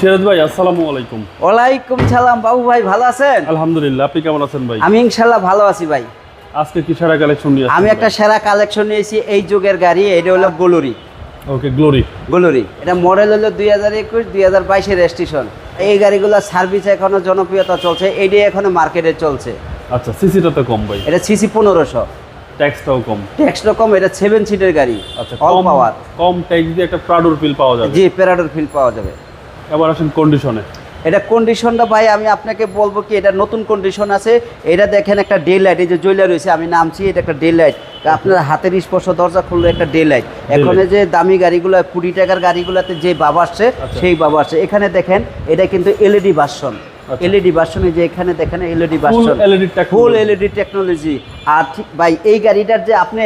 সিরাজ ভাই আসসালামু আলাইকুম। ওয়ালাইকুম সালাম বাবু ভাই ভালো আছেন? আলহামদুলিল্লাহ আপনি কেমন আছেন ভাই? আমি ইনশাল্লাহ ভালো আছি ভাই। আজকে কি সেরা কালেকশন নিয়ে আমি একটা সেরা কালেকশন নিয়েছি এই যুগের গাড়ি এটা হলো গোলুরি ওকে গ্লোরি গোলুরি এটা মডেল হলো দুই হাজার একুশ দুই হাজার বাইশের রেজিস্ট্রেশন এই গাড়িগুলোর সার্ভিস এখনও জনপ্রিয়তা চলছে এইটাই এখনও মার্কেটে চলছে। আচ্ছা সিসিটা তো কম ভাই। এটা সিসি পনেরোশো। ট্যাক্সটাও কম। ট্যাক্স রকম এটা সেভেন সিটের গাড়ি আচ্ছা কম পাওয়ার কম ট্যাক্স দিয়ে একটা প্রাডোর ফিল পাওয়া যাবে। জি প্যারাডোর ফিল পাওয়া যাবে। এবার আসেন কন্ডিশনে এটা কন্ডিশনটা ভাই আমি আপনাকে বলব কি এটা নতুন কন্ডিশন আছে। এটা দেখেন একটা ডে লাইট এই যে জুয়েলার রয়েছে আমি নামছি এটা একটা ডে লাইট আপনার হাতের স্পর্শ দরজা খুললে একটা ডে লাইট এখন যে দামি গাড়িগুলো কুড়ি টাকার গাড়িগুলোতে যে বাবা আসছে আচ্ছা। সেই বাবা আসছে। এখানে দেখেন এটা কিন্তু এলইডি ভার্সন। এলইডি ভার্সনে যে এখানে দেখেন LED version LED full LED technology আর ঠিক ভাই এই গাড়িটার যে আপনি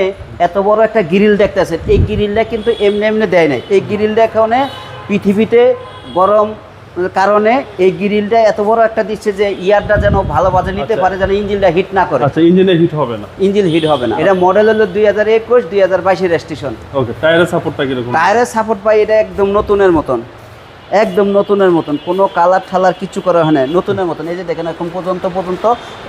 এত বড় একটা গ্রিল দেখতেছেন এই গ্রিলটা কিন্তু এমনি এমনি দেয় নাই। এই গ্রিলটা এখানে পৃথিবীতে গরম কারণে এই গ্রিলটা এত বড় একটা দিচ্ছে যে ইয়ারটা যেন ভালো বাজে নিতে আচ্ছা। পারে যেন ইঞ্জিনটা হিট না করে। আচ্ছা ইঞ্জিনে হিট হবে না। ইঞ্জিন হিট হবে না। এটা মডেল হলো দুই হাজার একুশ দুই হাজার বাইশের রেজিস্ট্রেশন ওকে টায়ারের সাপোর্টটা কীরকম? টায়ারের সাপোর্ট পাই এটা একদম নতুনের মতন। একদম নতুনের মতন। কোনো কালার ঠালার কিছু করা হয় না নতুনের মতন। এই যে দেখেন এখন পর্যন্ত পর্যন্ত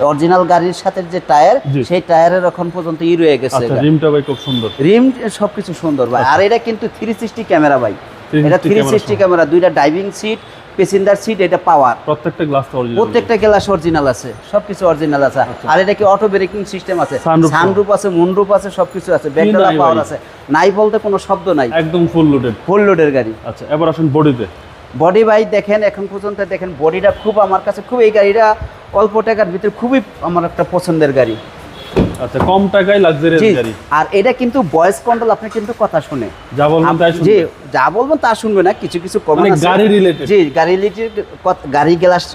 অরিজিনাল গাড়ির সাথে যে টায়ার সেই টায়ারের এখন পর্যন্ত ই রয়ে গেছে আচ্ছা রিমটা ভাই খুব সুন্দর। রিম সবকিছু সুন্দর ভাই। আর এটা কিন্তু থ্রি সিক্সটি ক্যামেরা ভাই। 360 এটা থ্রি ক্যামেরা সিক্সটি ক্যামেরা দুইটা ড্রাইভিং সিট প্যাসেঞ্জার সিট এটা পাওয়ার প্রত্যেকটা গ্লাস অরিজিনাল প্রত্যেকটা গ্লাস অরিজিনাল আছে সবকিছু অরিজিনাল আছে। আচ্ছা। আর এটা কি অটো ব্রেকিং সিস্টেম আছে? সানরুপ আছে মুনরুপ আছে সবকিছু আছে। ব্যাকডালা পাওয়ার আছে। নাই বলতে কোনো শব্দ নাই। একদম ফুল লোডেড ফুল লোডের গাড়ি। আচ্ছা এবার আসেন বডিতে বডি বাই দেখেন এখন পর্যন্ত দেখেন বডিটা খুব আমার কাছে খুব এই গাড়িটা অল্প টাকার ভিতরে খুবই আমার একটা পছন্দের গাড়ি। আচ্ছা কম টাকায় লাক্সারিয়াস জি গাড়ি। আর এটা কিন্তু ভয়েস কন্ট্রোল আপনি কিন্তু কথা শুনে। যা বলবেন তাই জি শুনবে যা বলবেন তা শুনবে না কিছু কিছু কমন মানে আছে। গাড়ি related? জি গাড়ি রিলেটেড গাড়ি গ্লাস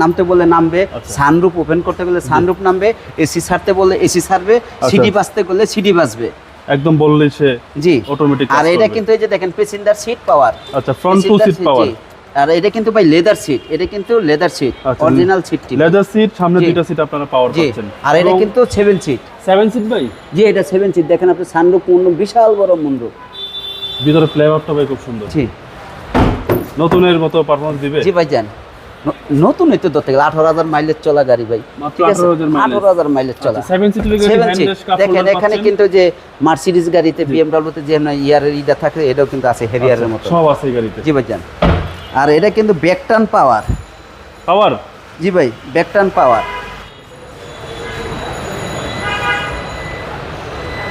নামতে বললে নামবে আচ্ছা। সানরুপ ওপেন করতে গেলে সানরুপ নামবে এসি ছাড়তে বললে এসি ছাড়বে আচ্ছা। সিডি বাজতে গেলে সিডি বাজবে একদম বললেই সে জি। Automatic আর এটা কিন্তু এই যে দেখেন প্যাসেঞ্জার সিট পাওয়ার আচ্ছা ফ্রন্ট টু সিট পাওয়ার আর এটা কিন্তু ভাই লেদার সিট এটা কিন্তু লেদার সিট আচ্ছা। অরিজিনাল সিট লেদার সিট সামনে জি। দুইটা সিট আপনারা পাওয়ার পাচ্ছেন। আর এটা কিন্তু সেভেন সিট সেভেন সিট ভাই? জি এটা সেভেন সিট দেখেন আপনি সানরুপ মুন্ডু বিশাল বড় ভিতরে ফ্লেভারটা ভাই খুব সুন্দর। জি। নতুনের মতো পারফরমেন্স দিবে? জি ভাই যান ন- নতুন হইতে ধরতে গেলে আঠারো হাজার মাইলেজ চলা গাড়ি ভাই। ঠিক আছে? 18,000 আঠারো হাজার মাইলেজ চলা। সেভেন সিট সেভেন সিট দেখেন এখানে কিন্তু যে মার্সিডিজ গাড়িতে বিএমডব্লিউতে যে ইয়ারের ইটা থাকে এটাও কিন্তু আছে হেভিয়ারের মতো। সব আছে গাড়িতে। জি ভাই যান আর এটা কিন্তু ব্যাকটান পাওয়ার পাওয়ার জি ভাই ব্যাকটান পাওয়ার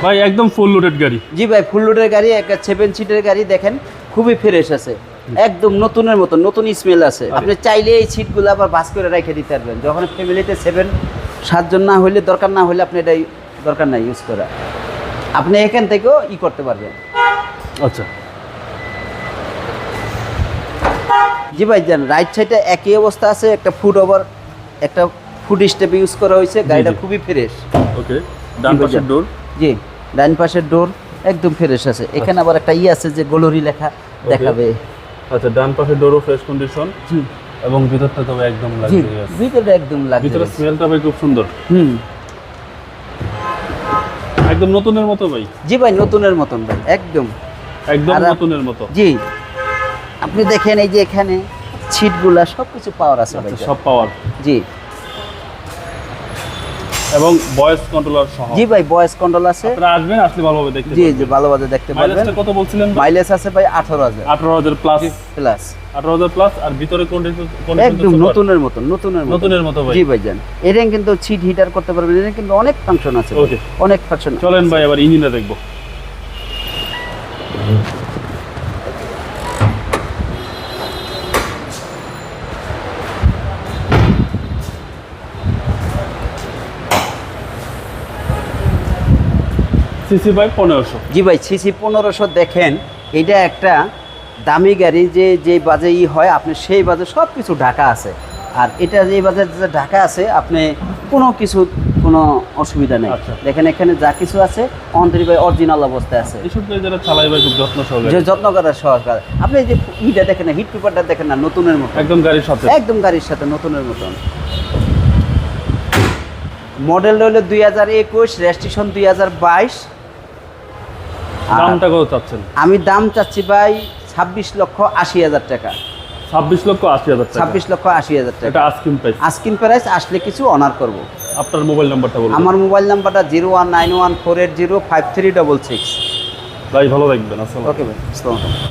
ভাই একদম ফুল লোডেড গাড়ি। জি ভাই ফুল লোডের গাড়ি একটা সেভেন সিটের গাড়ি দেখেন খুবই ফ্রেশ আছে। একদম নতুনের মতো নতুন স্মেল আছে। আরে। আপনি চাইলে এই সিটগুলো আবার বাস করে রেখে দিতে পারবেন। যখন ফ্যামিলিতে সেভেন সাতজন না হইলে দরকার না হলে আপনি এটাই দরকার নাই ইউজ করা। আপনি এখান থেকেও ই করতে পারবেন। আচ্ছা। জি ভাই জান রাইট সাইডে একই অবস্থা আছে একটা ফুট ওভার একটা ফুট স্টেপ ইউজ করা হয়েছে গাড়িটা খুবই ফ্রেশ ওকে ডান পাশের ডোর জি ডান পাশের ডোর একদম ফ্রেশ আছে। এখানে আবার একটা ই আছে যে গোলরি লেখা দেখাবে। আচ্ছা ডান পাশের ডোরও ফ্রেশ কন্ডিশন জি। এবং ভিতরটা তবে একদম জি লাক্সারিয়াস ভিতরে একদম লাগে ভিতরে স্মেলটা ভাই খুব সুন্দর। হুম। একদম নতুনের মতো ভাই। জি ভাই নতুনের মতন ভাই একদম। একদম নতুনের মতো। জি। আপনি দেখেন এই যে এখানে সিটগুলা সব কিছু পাওয়ার আছে আচ্ছা সব পাওয়ার জি। এবং ভয়েস কন্ট্রোলার সহ। জি ভাই ভয়েস কন্ট্রোল আছে। আপনারা আসবেন আসলে ভালোভাবে দেখতে জি জি ভালোভাবে দেখতে পারবেন। মাইলেজটা কত বলছিলেন মাইলেজ আছে ভাই আঠারো হাজার। আঠারো হাজার প্লাস প্লাস আঠারো হাজার প্লাস আর ভিতরে কন্ডিশন একদম নতুনের মতন নতুনের মতন। নতুনের মতো ভাই। জি ভাই জান এটা কিন্তু সিট হিটার করতে পারবেন এটা কিন্তু অনেক ফাংশন আছে ওকে অনেক ফাংশন চলেন ভাই এবার ইঞ্জিনটা দেখব। সিসি বাই পনেরোশো। জি ভাই সিসি পনেরোশো দেখেন এটা একটা দামি গাড়ি যে যে বাজে ই হয় আপনি সেই বাজে সব কিছু ঢাকা আছে। আর এটা যে বাজে যে ঢাকা আছে আপনি কোনো কিছু কোনো অসুবিধা নেই। আচ্ছা। দেখেন এখানে যা কিছু আছে অন্তরি ভাই অরিজিনাল অবস্থায় আছে। যারা চালাই ভাই খুব যত্ন যে সহকারে যত্ন করার সহকার। আপনি এই যে ইটা দেখেন না হিট পেপারটা দেখেন না নতুনের মতো একদম গাড়ির সাথে। একদম গাড়ির সাথে নতুনের মতন। মডেল হলো দুই হাজার একুশ রেজিস্ট্রেশন দুই হাজার বাইশ। দামটা কত চাচ্ছেন? আমি দাম চাচ্ছি ভাই ছাব্বিশ লক্ষ আশি হাজার টাকা। ছাব্বিশ লক্ষ আশি হাজার টাকা। ছাব্বিশ লক্ষ আশি হাজার টাকা। এটা আস্কিম প্রাইস আস্কিন প্রাইস আসলে কিছু অনার করব। আপনার মোবাইল নাম্বারটা বলুন। আমার মোবাইল নাম্বারটা zero one nine one four eight zero five three double six. ভাই ভালো থাকবেন। আসসালাম ওকে ভাই আসসালামু